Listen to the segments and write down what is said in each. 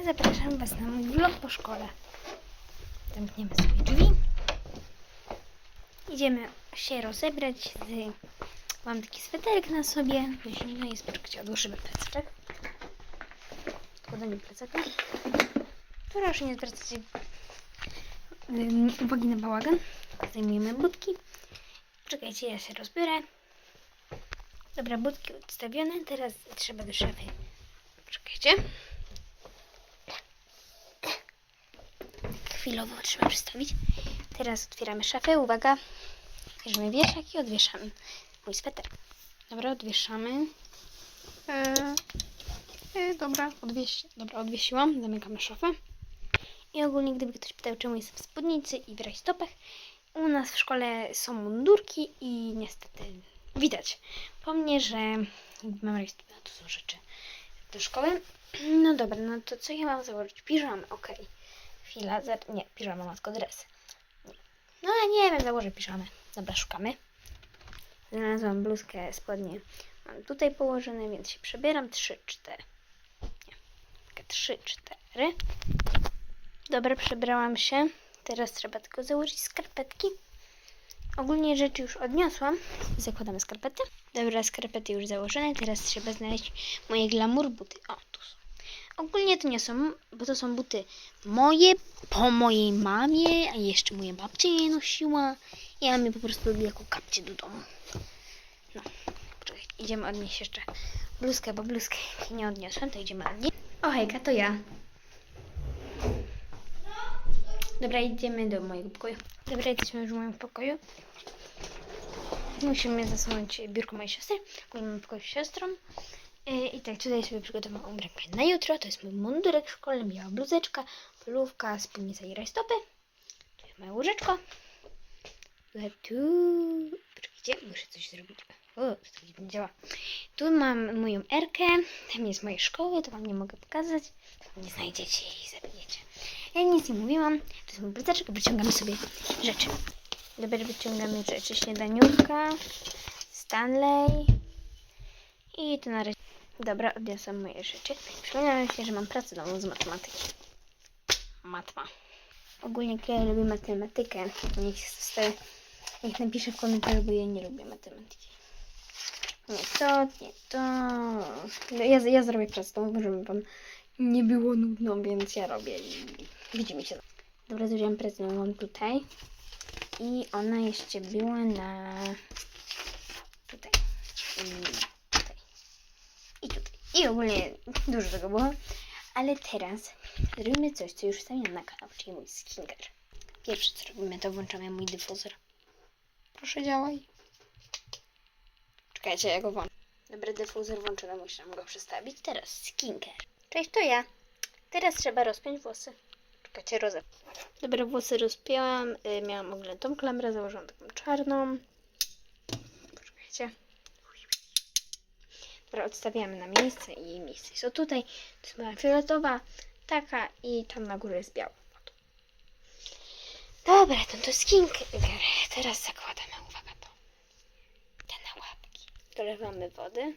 Zapraszam Was na mój vlog po szkole. Zamkniemy sobie drzwi. Idziemy się rozebrać z... Mam taki sweterek na sobie. No jest, poczekajcie, odłożymy plecak. Składanie plecaka. Proszę nie zwracać uwagi na bałagan. Zdejmujemy budki. Czekajcie, ja się rozbiorę. Dobra, budki odstawione. Teraz trzeba do szafy. Czekajcie. Chwilowo trzeba przestawić. Teraz otwieramy szafę. Uwaga. Bierzemy wieszak i odwieszamy mój sweter. Dobra, odwieszamy. E, e, dobra, odwieś, dobra, odwiesiłam. Zamykamy szafę. I ogólnie, gdyby ktoś pytał, czemu jestem w spódnicy i w rajstopach, u nas w szkole są mundurki i niestety widać po mnie, że mam rajstopy, no to są rzeczy do szkoły. No dobra, no to co ja mam założyć? Piżamę, okej. Chwila, za... nie, piżama, matko, dres. Nie. No ale nie wiem, założę piżamę. Dobra, szukamy. Znalazłam bluzkę, spodnie. Mam tutaj położone, więc się przebieram. Trzy, cztery. Nie, takie trzy, cztery. Dobra, przebrałam się. Teraz trzeba tylko założyć skarpetki. Ogólnie rzeczy już odniosłam. Zakładamy skarpety. Dobra, skarpety już założone. Teraz trzeba znaleźć moje glamour buty. O. Ogólnie to nie są, bo to są buty moje, po mojej mamie, a jeszcze moja babcia je nosiła. Ja je po prostu jako kapcie do domu. No, poczekaj, idziemy odnieść jeszcze bluzkę, bo bluzkę nie odniosłem, to idziemy odnieść. O hejka, to ja. Dobra, idziemy do mojego pokoju. Dobra, jesteśmy już w moim pokoju. Musimy zasunąć biurko mojej siostry, bo mam pokój z siostrą. Yy, I tak, tutaj sobie przygotowałam ubranie na jutro. To jest mój mundurek szkolny, biała bluzeczka, polówka, spódnica i rajstopy. Tu jest moje łóżeczko. Tu... Poczekajcie, muszę coś zrobić. O, to nie działa. Tu mam moją erkę. Tam jest moje szkoły, to wam nie mogę pokazać. Nie znajdziecie i zabijecie. Ja nic nie mówiłam. To jest mój plececzek, wyciągamy sobie rzeczy. Dobra, wyciągamy rzeczy. Śniadaniówka, Stanley i to na razie. Dobra, odniosłam moje rzeczy. Przypomniałam się, że mam pracę domową z matematyki. Matma. Ogólnie ja lubię matematykę, niech, zostaje, niech napisze w komentarzu, bo ja nie lubię matematyki. Nie to, nie to. Ja, ja zrobię pracę domową, żeby wam nie było nudno, więc ja robię i widzimy się. Dobra, zrobiłam pracę domową tutaj. I ona jeszcze była na tutaj. I tutaj. I ogólnie dużo tego było. Ale teraz zrobimy coś, co już wstawiam na kanał, czyli mój skincare. Pierwsze co robimy, to włączamy mój dyfuzor. Proszę działaj. Czekajcie, ja go włączę. Dobra, dyfuzor włączony, muszę go przestawić. Teraz skincare. Cześć, to ja. Teraz trzeba rozpiąć włosy. Czekajcie, rozep. Dobra, włosy rozpięłam. Y, miałam ogólnie tą klamrę, założyłam taką czarną. Poczekajcie. Dobra, odstawiamy na miejsce i miejsce jest o tutaj. To jest moja fioletowa, taka i tam na górze jest biała. Dobra, to to skincare. Teraz zakładamy, uwaga, to. Te na łapki. Dolewamy wody.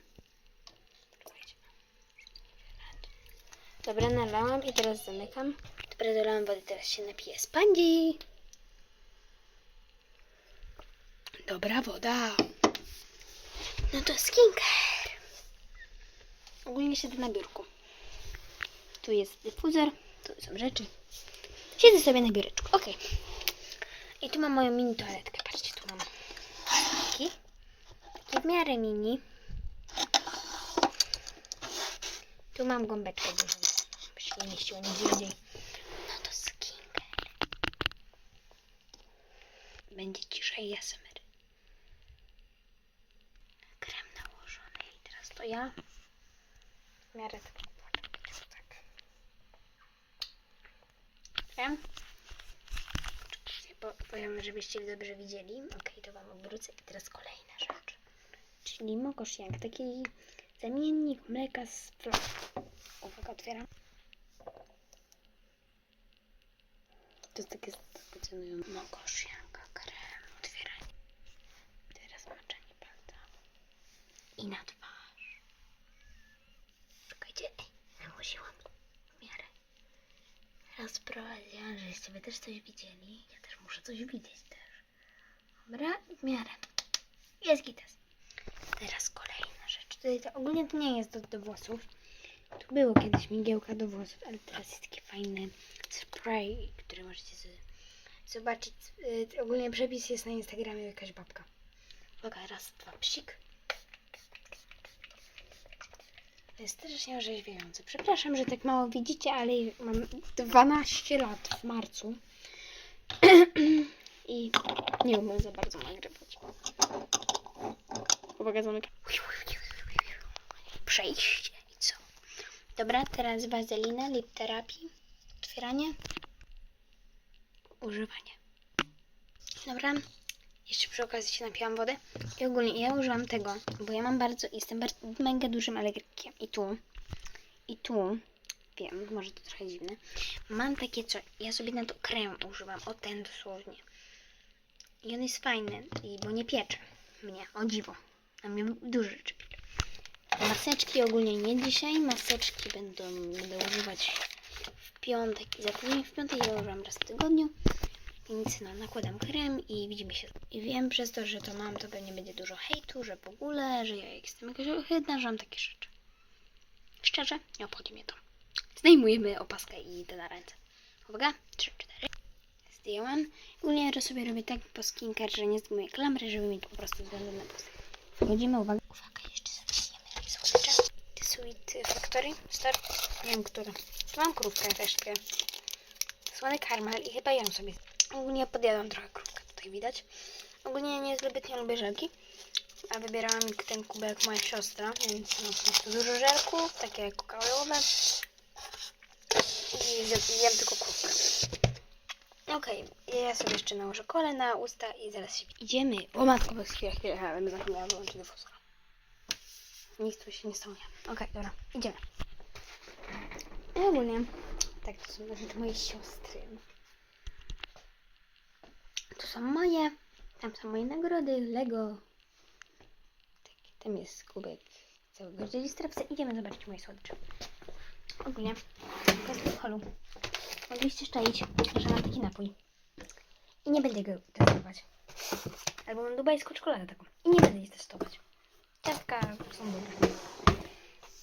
Dobra, nalałam i teraz zamykam. Dobra, dolałam wody, teraz się napiję spandzi. Dobra woda. No to skincare. Ogólnie siedzę na biurku. Tu jest dyfuzor, tu są rzeczy. Siedzę sobie na biureczku, ok. I tu mam moją mini toaletkę. Patrzcie, tu mam taki. Taki w miarę mini. Tu mam gąbeczkę dużą. By się nie mieściło nigdzie indziej. No to skincare. Będzie ciszej i ASMR. Krem nałożony. I teraz to ja. W miarę tak. tak. Poczekajcie, bo powiem, żebyście dobrze widzieli. Ok, to Wam obrócę. I teraz kolejna rzecz. Czyli mokosziank. Taki zamiennik mleka z flaką. Uwaga, otwieram. To jest takie specjalne mokoszianka, krem, otwieranie. Teraz maczenie palca. I na twarz. Czekajcie, ej, nałożyłam w miarę. Ja sprawdziłam, żeście wy też coś widzieli. Ja też muszę coś widzieć też. Dobra, w miarę. Jest gitas. Teraz kolejna rzecz. Tutaj to ogólnie to nie jest do, do włosów. Tu było kiedyś migiełka do włosów, ale teraz jest taki fajny spray, który możecie zobaczyć. Y, ogólnie przepis jest na Instagramie jakaś babka. Uwaga, raz, dwa, psik. To jest strasznie orzeźwiające. Przepraszam, że tak mało widzicie, ale mam 12 lat w marcu. I nie umiem za bardzo nagrywać. Uwaga, zamykam. Przejście i co? Dobra, teraz wazelina, lip terapii. Otwieranie. Używanie. Dobra. Jeszcze przy okazji się napiłam wody. I ogólnie ja używam tego, bo ja mam bardzo, jestem bardzo, mega dużym alergikiem. I tu, i tu, wiem, może to trochę dziwne, mam takie co, ja sobie na to krem używam, o ten dosłownie. I on jest fajny, bo nie piecze mnie, o dziwo. A mnie dużo rzeczy piecze. Maseczki ogólnie nie dzisiaj, maseczki będą, będę używać w piątek i za tydzień. W piątek ja używam raz w tygodniu. Więc no, nakładam krem i widzimy się. I wiem przez to, że to mam, to pewnie będzie dużo hejtu, że w ogóle, że ja jestem jakaś ohydna, że mam takie rzeczy. Szczerze, nie obchodzi mnie to. Zdejmujemy opaskę i idę na ręce. Uwaga, 3, 4. Zdjęłam. Ogólnie sobie robię tak po skincare, że nie zdejmuję klamry, żeby mieć po prostu względu na postać. Wchodzimy, uwaga. Uwaga, jeszcze sobie zjemy słodycze. The Sweet Factory Star. Nie wiem, które. Mam krówkę też. Słony karmel i chyba ją sobie. Ogólnie podjadłam trochę krówkę, tutaj widać. Ogólnie nie zbytnio lubię żelki, a wybierałam ten kubek moja siostra, więc no, jest tu dużo żelków, takie jak kakaowe. I zje- jem tylko krówkę. Okej, ja sobie jeszcze nałożę kole na usta i zaraz się idziemy. O matko, bez chwilę, chwilę, ale zapomniałam wyłączyć dyfuzor. Nic tu się nie stało. Okej, dobra, idziemy. I ogólnie, tak, to są rzeczy mojej siostry. To są moje, tam są moje nagrody, Lego. Tak, tam jest kubek całego dziedzictwa. Idziemy zobaczyć moje słodycze. Ogólnie, bez alkoholu. Mogliście szczaić, że mam taki napój. I nie będę go testować. Albo mam dubajską czekoladę taką. I nie będę jej testować. Ciastka są dobre.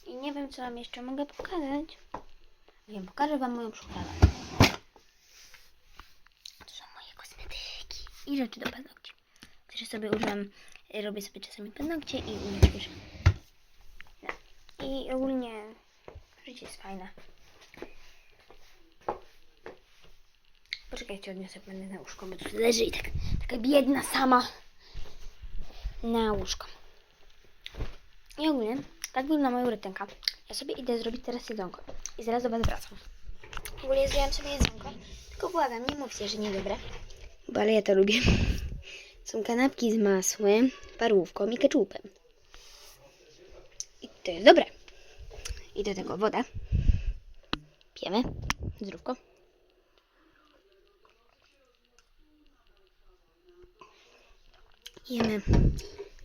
I nie wiem, co wam jeszcze mogę pokazać. Wiem, pokażę wam moją szufladę. To są moje kosmetyki i rzeczy do paznokci. Też sobie używam, y, robię sobie czasami paznokcie i umieszczę. No. I ogólnie życie jest fajne. Poczekajcie, odniosę będę na łóżko, bo tu leży i tak, taka biedna sama na łóżko. I ogólnie, tak wygląda moja rytynka. Ja sobie idę zrobić teraz jedzonko i zaraz do Was wracam. Ogólnie zrobiłam sobie jedzonko, tylko błagam, nie mówcie, że niedobre, ale ja to lubię. Są kanapki z masłem, parówką i keczupem. I to jest dobre. I do tego woda. Pijemy. Zdrówko. Jemy.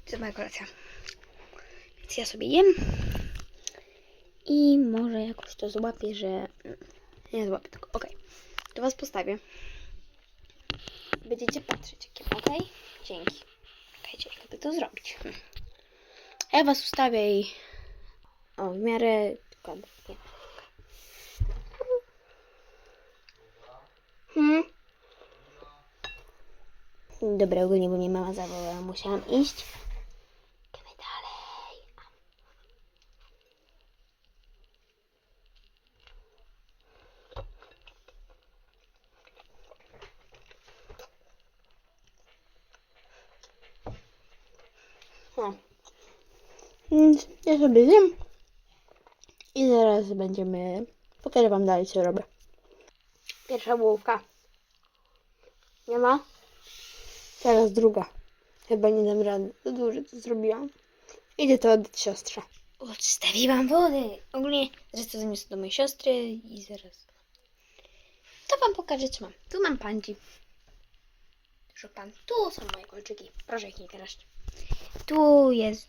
To moja kolacja. Więc ja sobie jem. I może jakoś to złapię, że... Nie złapię tego. Okej. To was postawię. Będziecie patrzeć, jakie okej? Dzięki. Czekajcie, jakby to zrobić. Hmm. Ja was ustawię i... O, w miarę... dokładnie. Hmm? Dobra, ogólnie, bo mnie mama zawołała, musiałam iść. O. Więc ja sobie zjem. I zaraz będziemy... Pokażę wam dalej, co robię. Pierwsza bułka. Nie ma? Teraz druga. Chyba nie dam rady. Za dużo to zrobiłam. Idę to oddać siostrze. Odstawiłam wody. Ogólnie to zaniosę do mojej siostry i zaraz. To wam pokażę, co mam. Tu mam pandzi. Proszę pan, tu są moje kolczyki. Proszę ich nie kraść. Tu jest